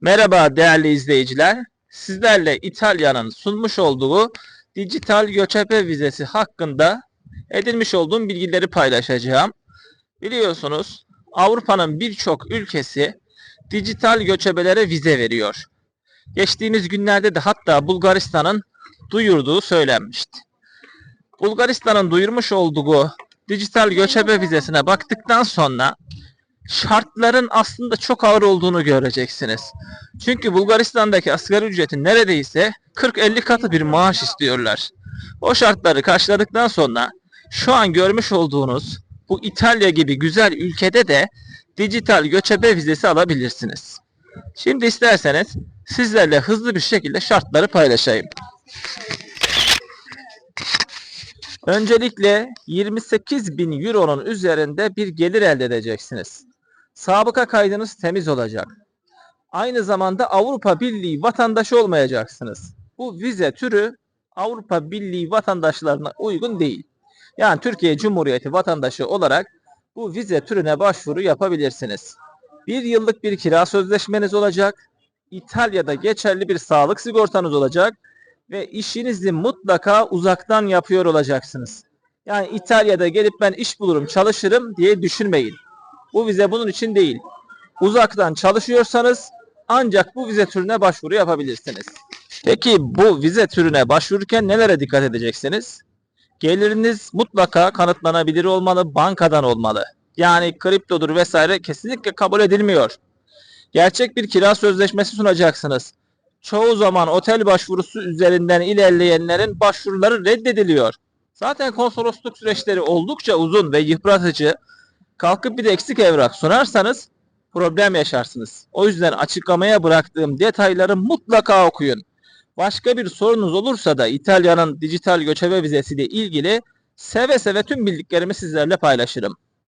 Merhaba değerli izleyiciler. Sizlerle İtalya'nın sunmuş olduğu dijital göçebe vizesi hakkında edinmiş olduğum bilgileri paylaşacağım. Biliyorsunuz Avrupa'nın birçok ülkesi dijital göçebelere vize veriyor. Geçtiğimiz günlerde de hatta Bulgaristan'ın duyurduğu söylenmişti. Bulgaristan'ın duyurmuş olduğu dijital göçebe vizesine baktıktan sonra şartların aslında çok ağır olduğunu göreceksiniz. Çünkü Bulgaristan'daki asgari ücretin neredeyse 40-50 katı bir maaş istiyorlar. O şartları karşıladıktan sonra şu an görmüş olduğunuz bu İtalya gibi güzel ülkede de dijital göçebe vizesi alabilirsiniz. Şimdi isterseniz sizlerle hızlı bir şekilde şartları paylaşayım. Öncelikle 28 bin euronun üzerinde bir gelir elde edeceksiniz. Sabıka kaydınız temiz olacak. Aynı zamanda Avrupa Birliği vatandaşı olmayacaksınız. Bu vize türü Avrupa Birliği vatandaşlarına uygun değil. Yani Türkiye Cumhuriyeti vatandaşı olarak bu vize türüne başvuru yapabilirsiniz. Bir yıllık bir kira sözleşmeniz olacak. İtalya'da geçerli bir sağlık sigortanız olacak ve işinizi mutlaka uzaktan yapıyor olacaksınız. Yani İtalya'da gelip ben iş bulurum, çalışırım diye düşünmeyin. Bu vize bunun için değil. Uzaktan çalışıyorsanız ancak bu vize türüne başvuru yapabilirsiniz. Peki bu vize türüne başvururken nelere dikkat edeceksiniz? Geliriniz mutlaka kanıtlanabilir olmalı, bankadan olmalı. Yani kriptodur vesaire kesinlikle kabul edilmiyor. Gerçek bir kira sözleşmesi sunacaksınız. Çoğu zaman otel başvurusu üzerinden ilerleyenlerin başvuruları reddediliyor. Zaten konsolosluk süreçleri oldukça uzun ve yıpratıcı. Kalkıp bir de eksik evrak sunarsanız problem yaşarsınız. O yüzden açıklamaya bıraktığım detayları mutlaka okuyun. Başka bir sorunuz olursa da İtalya'nın dijital göçebe vizesiyle ilgili seve seve tüm bildiklerimi sizlerle paylaşırım.